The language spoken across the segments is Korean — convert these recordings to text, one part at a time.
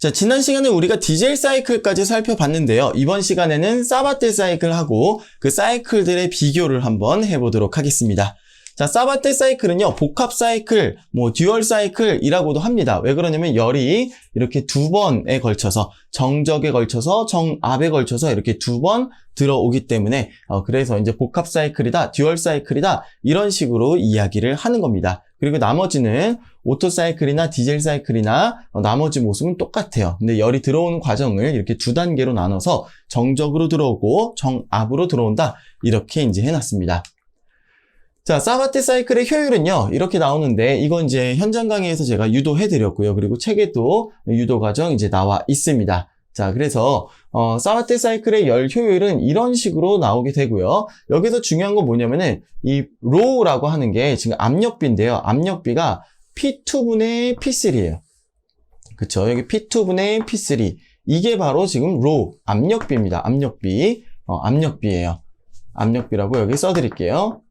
자, 지난 시간에 우리가 디젤 사이클까지 살펴봤는데요. 이번 시간에는 사바테 사이클하고 그 사이클들의 비교를 한번 해보도록 하겠습니다. 자, 사바테 사이클은요, 복합 사이클, 뭐, 듀얼 사이클이라고도 합니다. 왜 그러냐면 열이 이렇게 두 번에 걸쳐서, 정적에 걸쳐서, 정압에 걸쳐서 이렇게 두 번 들어오기 때문에, 어, 그래서 이제 복합 사이클이다, 듀얼 사이클이다, 이런 식으로 이야기를 하는 겁니다. 그리고 나머지는 오토 사이클이나 디젤 사이클이나 어, 나머지 모습은 똑같아요. 근데 열이 들어오는 과정을 이렇게 두 단계로 나눠서 정적으로 들어오고 정압으로 들어온다. 이렇게 이제 해놨습니다. 자, 사바테 사이클의 효율은요, 이렇게 나오는데, 이건 이제 현장 강의에서 제가 유도해드렸고요. 그리고 책에도 유도 과정 이제 나와 있습니다. 자, 그래서, 어, 사바테 사이클의 열 효율은 이런 식으로 나오게 되고요. 여기서 중요한 건 뭐냐면은, 이 로우라고 하는 게 지금 압력비인데요. 압력비가 P2분의 P3예요. 그쵸. 여기 P2분의 P3. 이게 바로 지금 로우, 압력비입니다. 압력비. 어, 압력비예요. 압력비라고 여기 써드릴게요.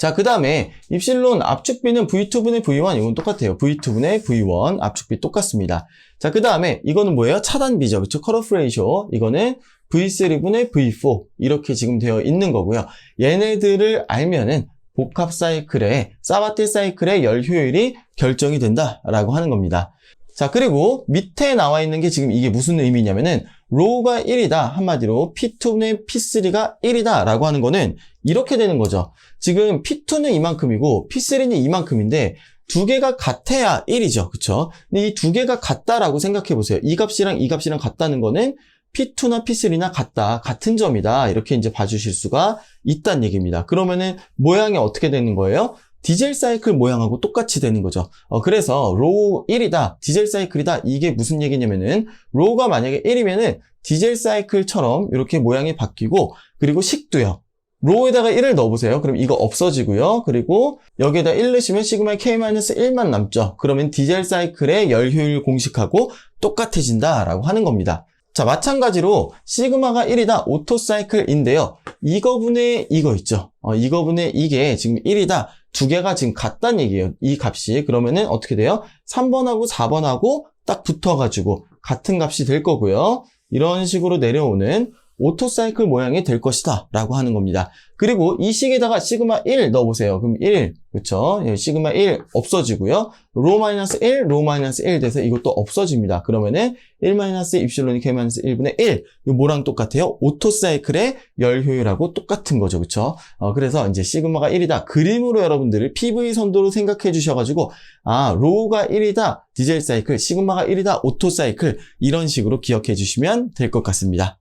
자, 그 다음에 입실론 압축비는 V2분의 V1 이건 똑같아요. V2분의 V1 압축비 똑같습니다. 자, 그 다음에 이거는 뭐예요? 차단비죠. 그쵸? 컷오프 레이쇼. 이거는 V3분의 V4 이렇게 지금 되어 있는 거고요. 얘네들을 알면은 복합 사이클의 사바테 사이클의 열 효율이 결정이 된다라고 하는 겁니다. 자, 그리고 밑에 나와 있는 게 지금 이게 무슨 의미냐면은 로우가 1이다. 한마디로 P2는 P3가 1이다. 라고 하는 거는 이렇게 되는 거죠. 지금 P2는 이만큼이고 P3는 이만큼인데 두 개가 같아야 1이죠. 그쵸? 근데 이 두 개가 같다라고 생각해 보세요. 이 값이랑 이 값이랑 같다는 거는 P2나 P3나 같다. 같은 점이다. 이렇게 이제 봐주실 수가 있다는 얘기입니다. 그러면은 모양이 어떻게 되는 거예요? 디젤 사이클 모양하고 똑같이 되는 거죠. 어, 그래서 로우 1이다, 디젤 사이클이다. 이게 무슨 얘기냐면은 로우가 만약에 1이면은 디젤 사이클처럼 이렇게 모양이 바뀌고 그리고 식도요. 로우에다가 1을 넣어보세요. 그럼 이거 없어지고요. 그리고 여기에다 1 넣으시면 시그마 K-1만 남죠. 그러면 디젤 사이클의 열 효율 공식하고 똑같아진다라고 하는 겁니다. 자, 마찬가지로 시그마가 1이다 오토 사이클인데요. 이거분의 이거 있죠. 어, 이거분의 이게 지금 1이다. 두 개가 지금 같다는 얘기예요. 이 값이. 그러면은 어떻게 돼요? 3번하고 4번하고 딱 붙어가지고 같은 값이 될 거고요. 이런 식으로 내려오는 오토사이클 모양이 될 것이다 라고 하는 겁니다. 그리고 이 식에다가 시그마 1 넣어보세요. 그럼 1, 그쵸? 예, 시그마 1 없어지고요. 로 마이너스 1, 로 마이너스 1 돼서 이것도 없어집니다. 그러면은 1 마이너스 입실론이 k 마이너스 1분의 1. 이 뭐랑 똑같아요? 오토사이클의 열 효율하고 똑같은 거죠. 그쵸? 어, 그래서 이제 시그마가 1이다. 그림으로 여러분들을 PV 선도로 생각해 주셔가지고, 아, 로우가 1이다. 디젤 사이클, 시그마가 1이다. 오토사이클. 이런 식으로 기억해 주시면 될 것 같습니다.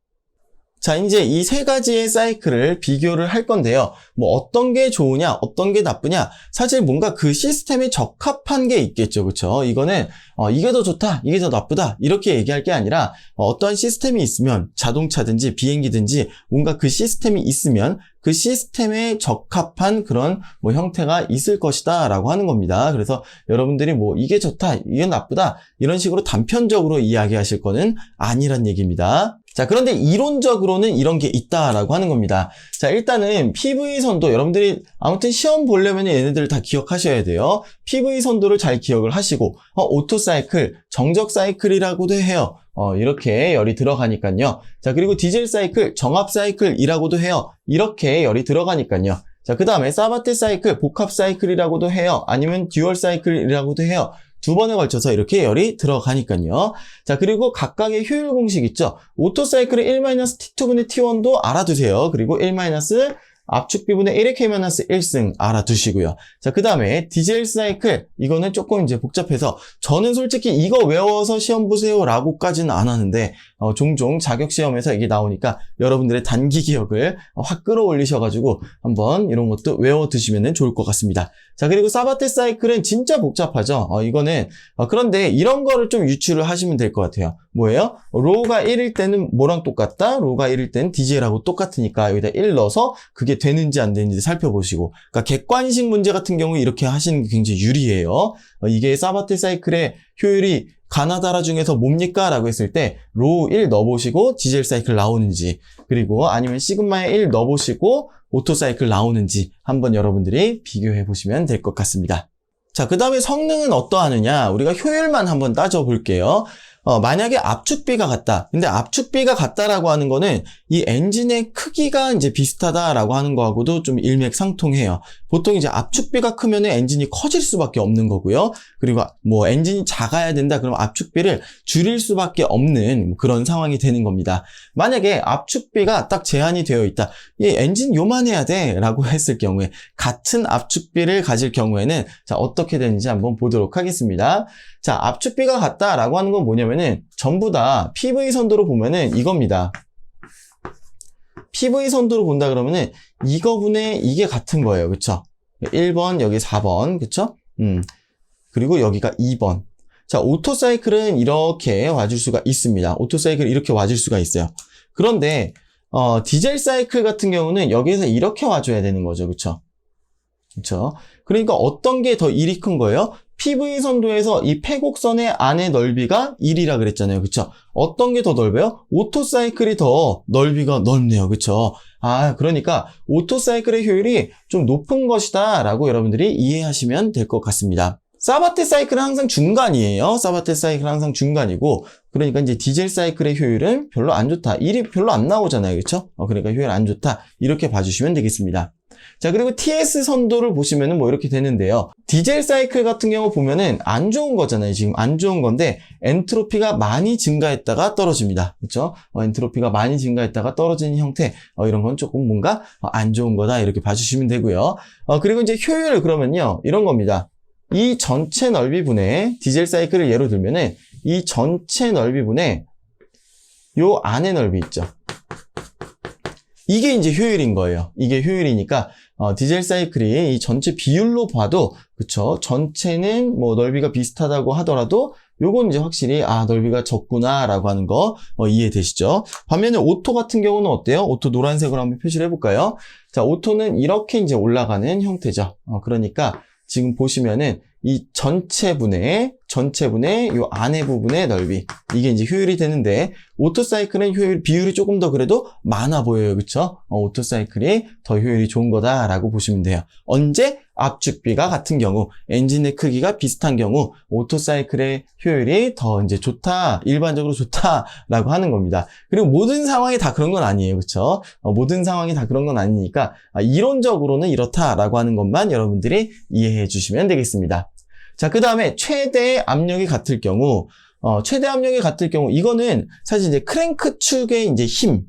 자, 이제 이 세 가지의 사이클을 비교를 할 건데요. 뭐 어떤 게 좋으냐, 어떤 게 나쁘냐, 사실 뭔가 그 시스템에 적합한 게 있겠죠. 그쵸? 이거는, 어, 이게 더 좋다, 이게 더 나쁘다, 이렇게 얘기할 게 아니라, 어, 떠한 시스템이 있으면, 자동차든지 비행기든지, 뭔가 그 시스템이 있으면, 그 시스템에 적합한 그런 뭐 형태가 있을 것이다 라고 하는 겁니다. 그래서 여러분들이 뭐 이게 좋다, 이게 나쁘다, 이런 식으로 단편적으로 이야기하실 거는 아니란 얘기입니다. 자, 그런데 이론적으로는 이런 게 있다라고 하는 겁니다. 자, 일단은 PV 선도 여러분들이 아무튼 시험 보려면 얘네들을 다 기억하셔야 돼요. PV 선도를 잘 기억을 하시고 어, 오토 사이클, 정적 사이클이라고도 해요. 어, 이렇게 열이 들어가니까요. 자, 그리고 디젤 사이클, 정압 사이클이라고도 해요. 이렇게 열이 들어가니까요. 자, 그 다음에 사바테 사이클, 복합 사이클이라고도 해요. 아니면 듀얼 사이클이라고도 해요. 두 번에 걸쳐서 이렇게 열이 들어가니까요. 자, 그리고 각각의 효율 공식 있죠? 오토 사이클의 1-T2분의 T1도 알아두세요. 그리고 1- 압축 비분의 1의 K-1승 알아두시고요. 자, 그 다음에 디젤 사이클, 이거는 조금 이제 복잡해서 저는 솔직히 이거 외워서 시험 보세요 라고까지는 안 하는데 어, 종종 자격 시험에서 이게 나오니까 여러분들의 단기 기억을 확 끌어올리셔가지고 한번 이런 것도 외워두시면 좋을 것 같습니다. 자, 그리고 사바테 사이클은 진짜 복잡하죠. 어, 이거는 어, 그런데 이런 거를 좀 유추를 하시면 될 것 같아요. 뭐예요? 로우가 1일 때는 뭐랑 똑같다? 로우가 1일 때는 DJ라고 똑같으니까 여기다 1 넣어서 그게 되는지 안 되는지 살펴보시고 그러니까 객관식 문제 같은 경우 이렇게 하시는 게 굉장히 유리해요. 어, 이게 사바테 사이클의 효율이 가나다라 중에서 뭡니까? 라고 했을 때 로우 1 넣어보시고 디젤 사이클 나오는지 그리고 아니면 시그마에 1 넣어보시고 오토 사이클 나오는지 한번 여러분들이 비교해 보시면 될 것 같습니다. 자, 그 다음에 성능은 어떠하느냐? 우리가 효율만 한번 따져볼게요. 어, 만약에 압축비가 같다. 근데 압축비가 같다라고 하는 거는 이 엔진의 크기가 이제 비슷하다라고 하는 거하고도 좀 일맥상통해요. 보통 이제 압축비가 크면 엔진이 커질 수밖에 없는 거고요. 그리고 뭐 엔진이 작아야 된다. 그럼 압축비를 줄일 수밖에 없는 그런 상황이 되는 겁니다. 만약에 압축비가 딱 제한이 되어 있다. 이 엔진 요만해야 돼. 라고 했을 경우에 같은 압축비를 가질 경우에는 자, 어떻게 되는지 한번 보도록 하겠습니다. 자, 압축비가 같다라고 하는 건 뭐냐면은 전부 다 PV 선도로 보면은 이겁니다. PV 선도로 본다 그러면은 이거분의 이게 같은 거예요. 그쵸? 1번, 여기 4번. 그쵸? 음. 그리고 여기가 2번. 자, 오토사이클은 이렇게 와줄 수가 있습니다. 오토사이클 이렇게 와줄 수가 있어요. 그런데, 어, 디젤 사이클 같은 경우는 여기에서 이렇게 와줘야 되는 거죠. 그쵸? 그쵸? 그러니까 어떤 게 더 일이 큰 거예요? PV 선도에서 이 폐곡선의 안의 넓이가 1이라 그랬잖아요. 그쵸? 어떤 게 더 넓어요? 오토사이클이 더 넓이가 넓네요. 그쵸? 아, 그러니까 오토사이클의 효율이 좀 높은 것이다 라고 여러분들이 이해하시면 될 것 같습니다. 사바테 사이클은 항상 중간이에요. 사바테 사이클은 항상 중간이고 그러니까 이제 디젤 사이클의 효율은 별로 안 좋다. 1이 별로 안 나오잖아요. 그쵸? 어, 그러니까 효율 안 좋다. 이렇게 봐주시면 되겠습니다. 자, 그리고 TS 선도를 보시면은 뭐 이렇게 되는데요. 디젤 사이클 같은 경우 보면은 안 좋은 거잖아요. 지금 안 좋은 건데 엔트로피가 많이 증가했다가 떨어집니다. 그렇죠? 어, 엔트로피가 많이 증가했다가 떨어지는 형태 어, 이런 건 조금 뭔가 어, 안 좋은 거다 이렇게 봐주시면 되고요. 어, 그리고 이제 효율 그러면요 이런 겁니다. 이 전체 넓이분의 디젤 사이클을 예로 들면은 이 전체 넓이분의 요 안의 넓이 있죠. 이게 이제 효율인 거예요. 이게 효율이니까 어, 디젤 사이클이 이 전체 비율로 봐도 그쵸 전체는 뭐 넓이가 비슷하다고 하더라도 요건 이제 확실히 아 넓이가 적구나라고 하는 거 어, 이해되시죠? 반면에 오토 같은 경우는 어때요? 오토 노란색으로 한번 표시를 해볼까요? 자 오토는 이렇게 이제 올라가는 형태죠. 어, 그러니까 지금 보시면은 이 전체 분의 전체분의 이 안에 부분의 넓이. 이게 이제 효율이 되는데 오토사이클은 효율 비율이 조금 더 그래도 많아 보여요. 그쵸? 어, 오토사이클이 더 효율이 좋은 거다라고 보시면 돼요. 언제? 압축비가 같은 경우 엔진의 크기가 비슷한 경우 오토사이클의 효율이 더 이제 좋다 일반적으로 좋다라고 하는 겁니다. 그리고 모든 상황이 다 그런 건 아니에요. 그쵸? 어, 모든 상황이 다 그런 건 아니니까 아, 이론적으로는 이렇다라고 하는 것만 여러분들이 이해해 주시면 되겠습니다 자, 그 다음에 최대 압력이 같을 경우, 어, 최대 압력이 같을 경우, 이거는 사실 이제 크랭크 축의 이제 힘.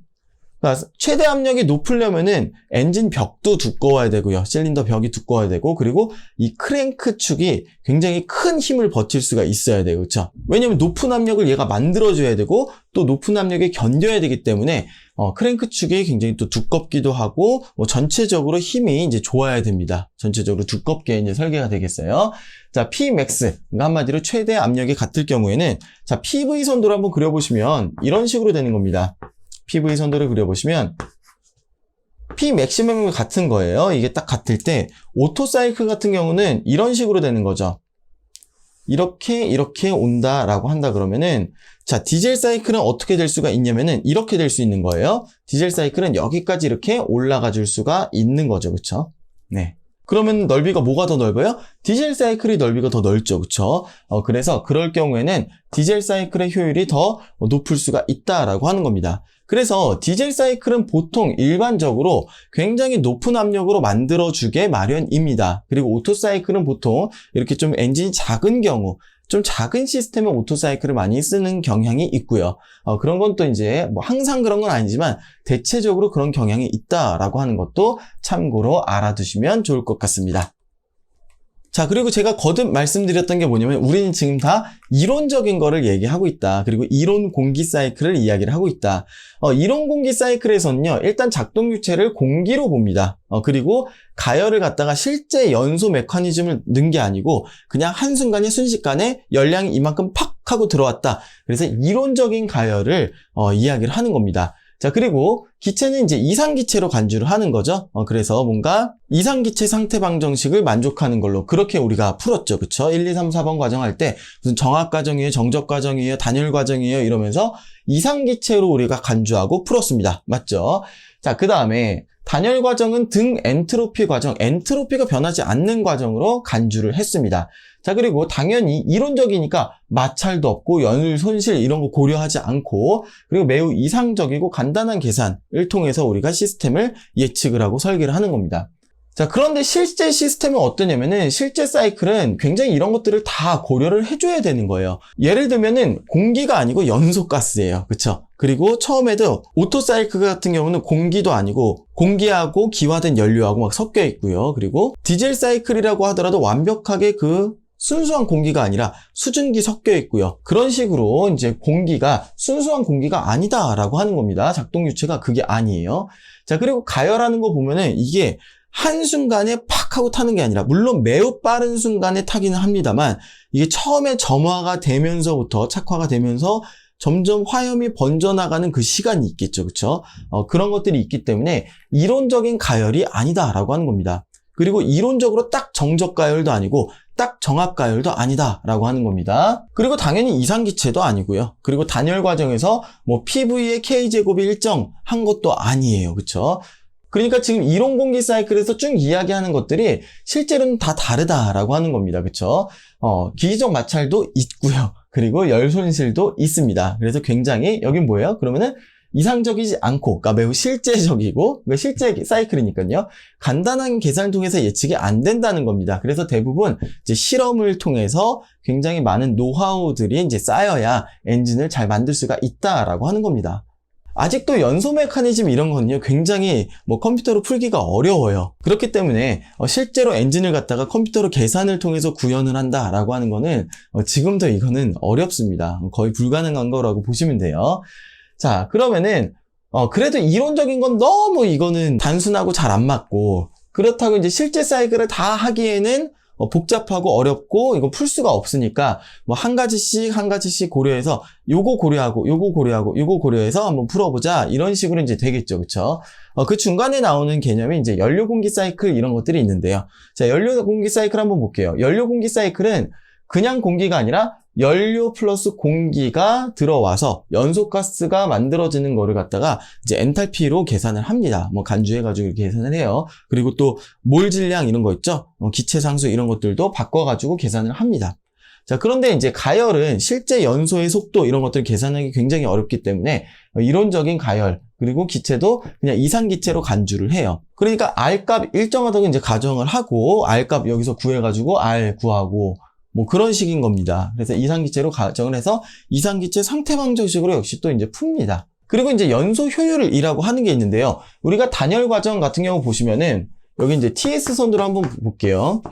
그러니까 최대 압력이 높으려면은 엔진 벽도 두꺼워야 되고요. 실린더 벽이 두꺼워야 되고, 그리고 이 크랭크 축이 굉장히 큰 힘을 버틸 수가 있어야 돼요. 그렇죠? 왜냐면 높은 압력을 얘가 만들어 줘야 되고, 또 높은 압력에 견뎌야 되기 때문에, 어, 크랭크 축이 굉장히 또 두껍기도 하고, 뭐 전체적으로 힘이 이제 좋아야 됩니다. 전체적으로 두껍게 이제 설계가 되겠어요. 자, Pmax. 그러니까 한마디로 최대 압력이 같을 경우에는, 자, PV 선도를 한번 그려보시면, 이런 식으로 되는 겁니다. PV 선도를 그려보시면, Pmaximum이 같은 거예요. 이게 딱 같을 때, 오토 사이클 같은 경우는 이런 식으로 되는 거죠. 이렇게, 이렇게 온다라고 한다 그러면은, 자, 디젤 사이클은 어떻게 될 수가 있냐면은, 이렇게 될 수 있는 거예요. 디젤 사이클은 여기까지 이렇게 올라가 줄 수가 있는 거죠. 그쵸? 네. 그러면 넓이가 뭐가 더 넓어요? 디젤 사이클의 넓이가 더 넓죠. 그쵸? 어, 그래서 그럴 경우에는 디젤 사이클의 효율이 더 높을 수가 있다라고 하는 겁니다. 그래서 디젤 사이클은 보통 일반적으로 굉장히 높은 압력으로 만들어주게 마련입니다. 그리고 오토 사이클은 보통 이렇게 좀 엔진이 작은 경우 좀 작은 시스템의 오토사이클을 많이 쓰는 경향이 있고요. 어, 그런 건 또 이제 뭐 항상 그런 건 아니지만 대체적으로 그런 경향이 있다라고 하는 것도 참고로 알아두시면 좋을 것 같습니다. 자, 그리고 제가 거듭 말씀드렸던 게 뭐냐면 우리는 지금 다 이론적인 거를 얘기하고 있다. 그리고 이론 공기 사이클을 이야기를 하고 있다. 어, 이론 공기 사이클에서는요, 일단 작동 유체를 공기로 봅니다. 어, 그리고 가열을 갖다가 실제 연소 메커니즘을 넣은 게 아니고 그냥 한순간에 순식간에 열량이 이만큼 팍 하고 들어왔다. 그래서 이론적인 가열을 어, 이야기를 하는 겁니다. 자, 그리고 기체는 이제 이상기체로 간주를 하는 거죠. 어, 그래서 뭔가 이상기체 상태 방정식을 만족하는 걸로 그렇게 우리가 풀었죠. 그쵸? 1, 2, 3, 4번 과정 할 때 무슨 정학 과정이에요, 정적 과정이에요, 단열 과정이에요 이러면서 이상기체로 우리가 간주하고 풀었습니다. 맞죠? 자, 그 다음에 단열 과정은 등 엔트로피 과정, 엔트로피가 변하지 않는 과정으로 간주를 했습니다. 자, 그리고 당연히 이론적이니까 마찰도 없고 연일 손실 이런 거 고려하지 않고 그리고 매우 이상적이고 간단한 계산을 통해서 우리가 시스템을 예측을 하고 설계를 하는 겁니다. 자, 그런데 실제 시스템은 어떠냐면은 실제 사이클은 굉장히 이런 것들을 다 고려를 해줘야 되는 거예요. 예를 들면은 공기가 아니고 연소 가스예요. 그쵸? 그리고 처음에도 오토 사이클 같은 경우는 공기도 아니고 공기하고 기화된 연료하고 막 섞여 있고요. 그리고 디젤 사이클이라고 하더라도 완벽하게 그 순수한 공기가 아니라 수증기 섞여 있고요. 그런 식으로 이제 공기가 순수한 공기가 아니다라고 하는 겁니다. 작동 유체가 그게 아니에요. 자, 그리고 가열하는 거 보면은 이게 한순간에 팍 하고 타는 게 아니라 물론 매우 빠른 순간에 타기는 합니다만 이게 처음에 점화가 되면서부터 착화가 되면서 점점 화염이 번져나가는 그 시간이 있겠죠. 그쵸? 어, 그런 것들이 있기 때문에 이론적인 가열이 아니다라고 하는 겁니다. 그리고 이론적으로 딱 정적 가열도 아니고 딱 정합 가열도 아니다라고 하는 겁니다. 그리고 당연히 이상기체도 아니고요. 그리고 단열 과정에서 뭐 PV의 K제곱이 일정한 것도 아니에요. 그쵸? 그러니까 지금 이론 공기 사이클에서 쭉 이야기하는 것들이 실제로는 다 다르다라고 하는 겁니다. 그쵸? 어, 기기적 마찰도 있고요. 그리고 열 손실도 있습니다. 그래서 굉장히 여긴 뭐예요? 그러면은 이상적이지 않고, 그러니까 매우 실제적이고, 그러니까 실제 사이클이니까요. 간단한 계산을 통해서 예측이 안 된다는 겁니다. 그래서 대부분 이제 실험을 통해서 굉장히 많은 노하우들이 이제 쌓여야 엔진을 잘 만들 수가 있다라고 하는 겁니다. 아직도 연소 메커니즘 이런 거는요 굉장히 뭐 컴퓨터로 풀기가 어려워요. 그렇기 때문에 어, 실제로 엔진을 갖다가 컴퓨터로 계산을 통해서 구현을 한다 라고 하는 거는 어, 지금도 이거는 어렵습니다. 거의 불가능한 거라고 보시면 돼요. 자 그러면은 어, 그래도 이론적인 건 너무 이거는 단순하고 잘 안 맞고 그렇다고 이제 실제 사이클을 다 하기에는 어, 복잡하고 어렵고 이거 풀 수가 없으니까 뭐 한 가지씩 한 가지씩 고려해서 요거 고려하고 요거 고려하고 요거 고려해서 한번 풀어보자. 이런 식으로 이제 되겠죠. 그쵸? 어, 그 중간에 나오는 개념이 이제 연료 공기 사이클 이런 것들이 있는데요. 자 연료 공기 사이클 한번 볼게요. 연료 공기 사이클은 그냥 공기가 아니라 연료 플러스 공기가 들어와서 연소 가스가 만들어지는 거를 갖다가 이제 엔탈피로 계산을 합니다. 뭐 간주해가지고 계산을 해요. 그리고 또 몰 질량 이런 거 있죠? 어, 기체 상수 이런 것들도 바꿔가지고 계산을 합니다. 자, 그런데 이제 가열은 실제 연소의 속도 이런 것들을 계산하기 굉장히 어렵기 때문에 이론적인 가열, 그리고 기체도 그냥 이상기체로 간주를 해요. 그러니까 R값 일정하다고 이제 가정을 하고, R값 여기서 구해가지고 R 구하고, 뭐 그런 식인 겁니다. 그래서 이상기체로 가정을 해서 이상기체 상태방정식으로 역시 또 이제 풉니다. 그리고 이제 연소 효율이라고 하는 게 있는데요. 우리가 단열 과정 같은 경우 보시면은 여기 이제 TS 선도를 한번 볼게요.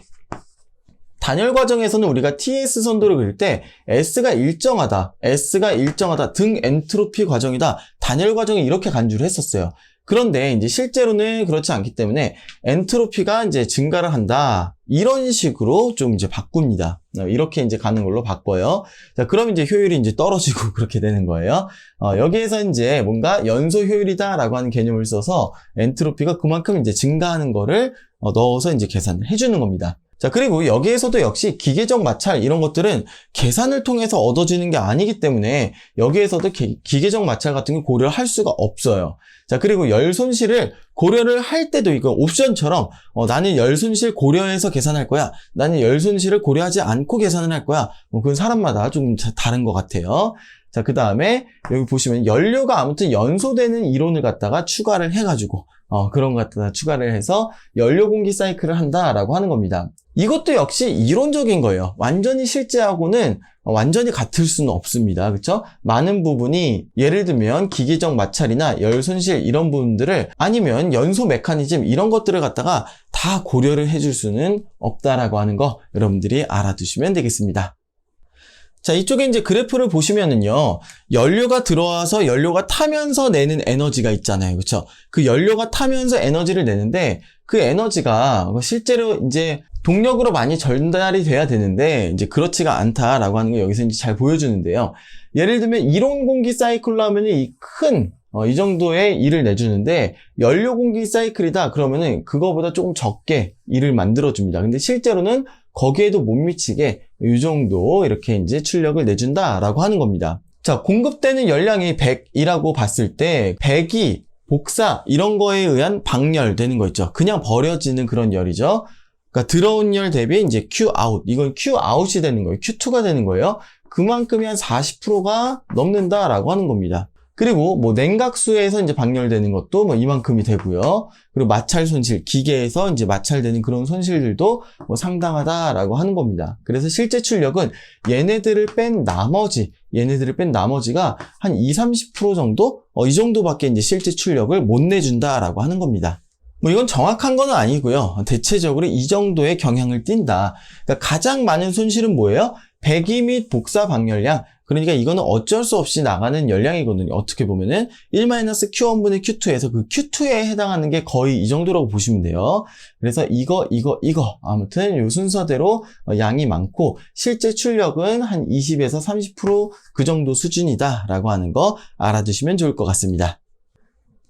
단열 과정에서는 우리가 TS 선도를 그릴 때 S가 일정하다, S가 일정하다, 등 엔트로피 과정이다, 단열 과정에 이렇게 간주를 했었어요. 그런데 이제 실제로는 그렇지 않기 때문에 엔트로피가 이제 증가를 한다. 이런 식으로 좀 이제 바꿉니다. 이렇게 이제 가는 걸로 바꿔요. 자, 그럼 이제 효율이 이제 떨어지고 그렇게 되는 거예요. 어, 여기에서 이제 뭔가 연소 효율이다라고 하는 개념을 써서 엔트로피가 그만큼 이제 증가하는 거를 어, 넣어서 이제 계산을 해주는 겁니다. 자, 그리고 여기에서도 역시 기계적 마찰 이런 것들은 계산을 통해서 얻어지는 게 아니기 때문에 여기에서도 기, 계적 마찰 같은 거 고려를 할 수가 없어요. 자, 그리고 열 손실을 고려를 할 때도 이거 옵션처럼 어, 나는 열 손실 고려해서 계산할 거야. 나는 열 손실을 고려하지 않고 계산을 할 거야. 뭐 그건 사람마다 좀 다른 것 같아요. 자, 그 다음에 여기 보시면 연료가 아무튼 연소되는 이론을 갖다가 추가를 해가지고 어, 그런 것 갖다가 추가를 해서 연료 공기 사이클을 한다라고 하는 겁니다. 이것도 역시 이론적인 거예요. 완전히 실제하고는 완전히 같을 수는 없습니다. 그렇죠? 많은 부분이 예를 들면 기계적 마찰이나 열 손실 이런 부분들을 아니면 연소 메커니즘 이런 것들을 갖다가 다 고려를 해줄 수는 없다라고 하는 거 여러분들이 알아두시면 되겠습니다. 자, 이쪽에 이제 그래프를 보시면은요, 연료가 들어와서 연료가 타면서 내는 에너지가 있잖아요. 그쵸? 그 연료가 타면서 에너지를 내는데, 그 에너지가 실제로 이제 동력으로 많이 전달이 돼야 되는데 이제 그렇지가 않다라고 하는 거 여기서 이제 잘 보여주는데요. 예를 들면 이론 공기 사이클로 하면 이큰 어, 이 정도의 일을 내주는데 연료 공기 사이클이다 그러면은 그거보다 조금 적게 일을 만들어 줍니다. 근데 실제로는 거기에도 못 미치게 이 정도 이렇게 이제 출력을 내준다라고 하는 겁니다. 자, 공급되는 열량이 100이라고 봤을 때 100이 복사 이런 거에 의한 방열되는 거 있죠. 그냥 버려지는 그런 열이죠. 그러니까 들어온 열 대비 이제 Q 아웃 이건 Q 아웃이 되는 거예요. Q2가 되는 거예요. 그만큼이 한 40%가 넘는다라고 하는 겁니다. 그리고 뭐 냉각수에서 이제 방열되는 것도 뭐 이만큼이 되고요. 그리고 마찰 손실, 기계에서 이제 마찰되는 그런 손실들도 뭐 상당하다라고 하는 겁니다. 그래서 실제 출력은 얘네들을 뺀 나머지, 얘네들을 뺀 나머지가 한 2, 30% 정도? 어, 이 정도밖에 이제 실제 출력을 못 내준다라고 하는 겁니다. 뭐 이건 정확한 건 아니고요. 대체적으로 이 정도의 경향을 띈다. 그러니까 가장 많은 손실은 뭐예요? 배기 및 복사 방열량. 그러니까 이거는 어쩔 수 없이 나가는 열량이거든요. 어떻게 보면은 1-Q1분의 Q2에서 그 Q2에 해당하는 게 거의 이 정도라고 보시면 돼요. 그래서 이거, 이거, 이거. 아무튼 이 순서대로 어, 양이 많고 실제 출력은 한 20에서 30%그 정도 수준이다라고 하는 거 알아두시면 좋을 것 같습니다.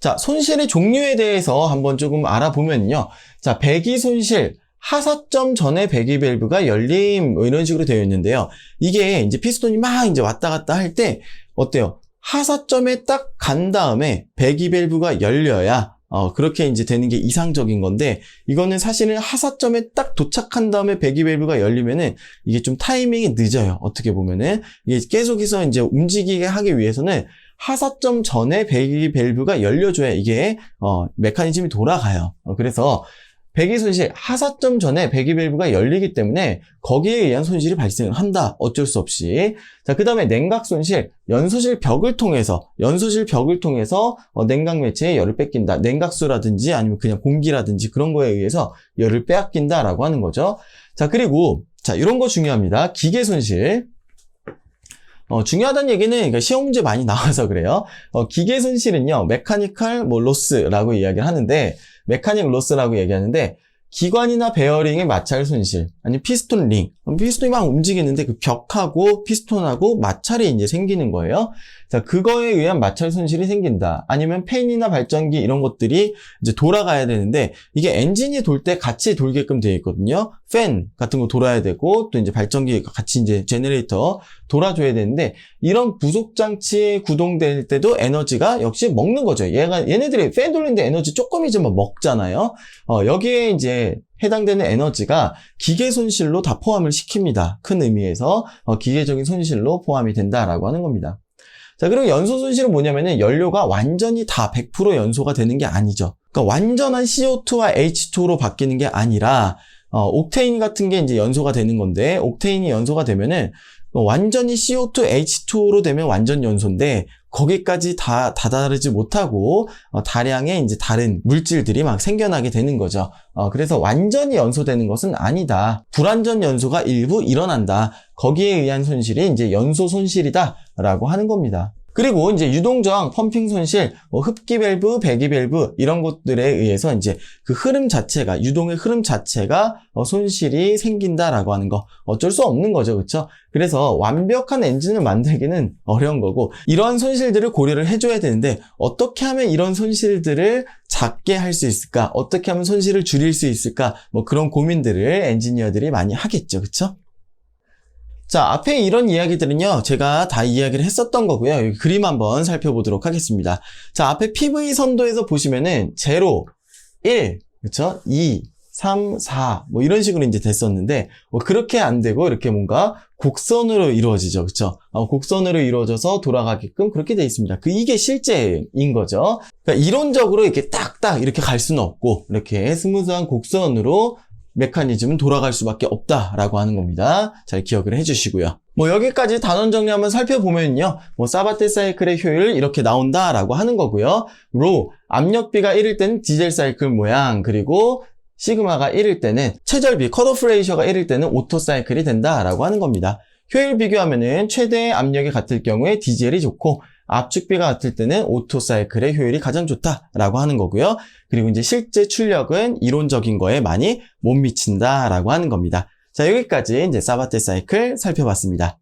자, 손실의 종류에 대해서 한번 조금 알아보면요. 자, 배기 손실. 하사점 전에 배기 밸브가 열림 뭐 이런 식으로 되어 있는데요. 이게 이제 피스톤이 막 이제 왔다 갔다 할 때 어때요? 하사점에 딱 간 다음에 배기 밸브가 열려야 어, 그렇게 이제 되는 게 이상적인 건데, 이거는 사실은 하사점에 딱 도착한 다음에 배기 밸브가 열리면은 이게 좀 타이밍이 늦어요. 어떻게 보면은. 이게 계속해서 이제 움직이게 하기 위해서는 하사점 전에 배기 밸브가 열려줘야 이게, 어, 메커니즘이 돌아가요. 어, 그래서 배기 손실, 하사점 전에 배기 밸브가 열리기 때문에 거기에 의한 손실이 발생을 한다. 어쩔 수 없이. 자, 그 다음에 냉각 손실, 연소실 벽을 통해서, 연소실 벽을 통해서 어, 냉각 매체에 열을 뺏긴다. 냉각수라든지 아니면 그냥 공기라든지 그런 거에 의해서 열을 빼앗긴다라고 하는 거죠. 자, 그리고, 자, 이런 거 중요합니다. 기계 손실. 어, 중요하다는 얘기는 그러니까 시험 문제 많이 나와서 그래요. 어, 기계 손실은요, 메카니컬 뭐 로스라고 이야기를 하는데, 메카닉 로스라고 얘기하는데 기관이나 베어링의 마찰 손실, 아니 피스톤 링, 피스톤이 막 움직이는데 그 벽하고 피스톤하고 마찰이 이제 생기는 거예요. 자, 그거에 의한 마찰 손실이 생긴다. 아니면 팬이나 발전기 이런 것들이 이제 돌아가야 되는데 이게 엔진이 돌 때 같이 돌게끔 되어 있거든요. 팬 같은 거 돌아야 되고 또 이제 발전기 같이 이제 제너레이터 돌아줘야 되는데 이런 부속 장치에 구동될 때도 에너지가 역시 먹는 거죠. 얘가 얘네들이 팬 돌리는데 에너지 조금이지만 먹잖아요. 어, 여기에 이제 해당되는 에너지가 기계 손실로 다 포함을 시킵니다. 큰 의미에서 어, 기계적인 손실로 포함이 된다라고 하는 겁니다. 자, 그리고 연소 손실은 뭐냐면은 연료가 완전히 다 100% 연소가 되는 게 아니죠. 그러니까 완전한 CO2와 H2로 바뀌는 게 아니라 어, 옥테인 같은 게 이제 연소가 되는 건데 옥테인이 연소가 되면은 완전히 CO2, H2로 되면 완전 연소인데 거기까지 다 다다르지 못하고 어, 다량의 이제 다른 물질들이 막 생겨나게 되는 거죠. 어, 그래서 완전히 연소되는 것은 아니다. 불완전 연소가 일부 일어난다. 거기에 의한 손실이 이제 연소 손실이다라고 하는 겁니다. 그리고 이제 유동저항, 펌핑 손실, 뭐 흡기 밸브, 배기 밸브 이런 것들에 의해서 이제 그 흐름 자체가 유동의 흐름 자체가 어, 손실이 생긴다라고 하는 거 어쩔 수 없는 거죠, 그렇죠? 그래서 완벽한 엔진을 만들기는 어려운 거고 이러한 손실들을 고려를 해줘야 되는데 어떻게 하면 이런 손실들을 작게 할 수 있을까? 어떻게 하면 손실을 줄일 수 있을까? 뭐 그런 고민들을 엔지니어들이 많이 하겠죠, 그렇죠? 자, 앞에 이런 이야기들은요, 제가 다 이야기를 했었던 거고요. 여기 그림 한번 살펴보도록 하겠습니다. 자, 앞에 PV 선도에서 보시면은, 0, 1, 그쵸? 2, 3, 4, 뭐 이런 식으로 이제 됐었는데, 뭐 그렇게 안 되고, 이렇게 뭔가 곡선으로 이루어지죠. 그쵸? 어, 곡선으로 이루어져서 돌아가게끔 그렇게 돼 있습니다. 그, 이게 실제인 거죠. 그러니까 이론적으로 이렇게 딱딱 이렇게 갈 수는 없고, 이렇게 스무스한 곡선으로 메커니즘은 돌아갈 수밖에 없다라고 하는 겁니다. 잘 기억을 해주시고요. 뭐 여기까지 단원 정리 한번 살펴보면요. 뭐 사바테 사이클의 효율 이렇게 나온다라고 하는 거고요. 로 압력비가 1일 때는 디젤 사이클 모양 그리고 시그마가 1일 때는 최절비 컷오프 레이셔가 1일 때는 오토 사이클이 된다라고 하는 겁니다. 효율 비교하면은 최대 압력이 같을 경우에 디젤이 좋고 압축비가 같을 때는 오토 사이클의 효율이 가장 좋다라고 하는 거고요. 그리고 이제 실제 출력은 이론적인 거에 많이 못 미친다라고 하는 겁니다. 자, 여기까지 이제 사바테 사이클 살펴봤습니다.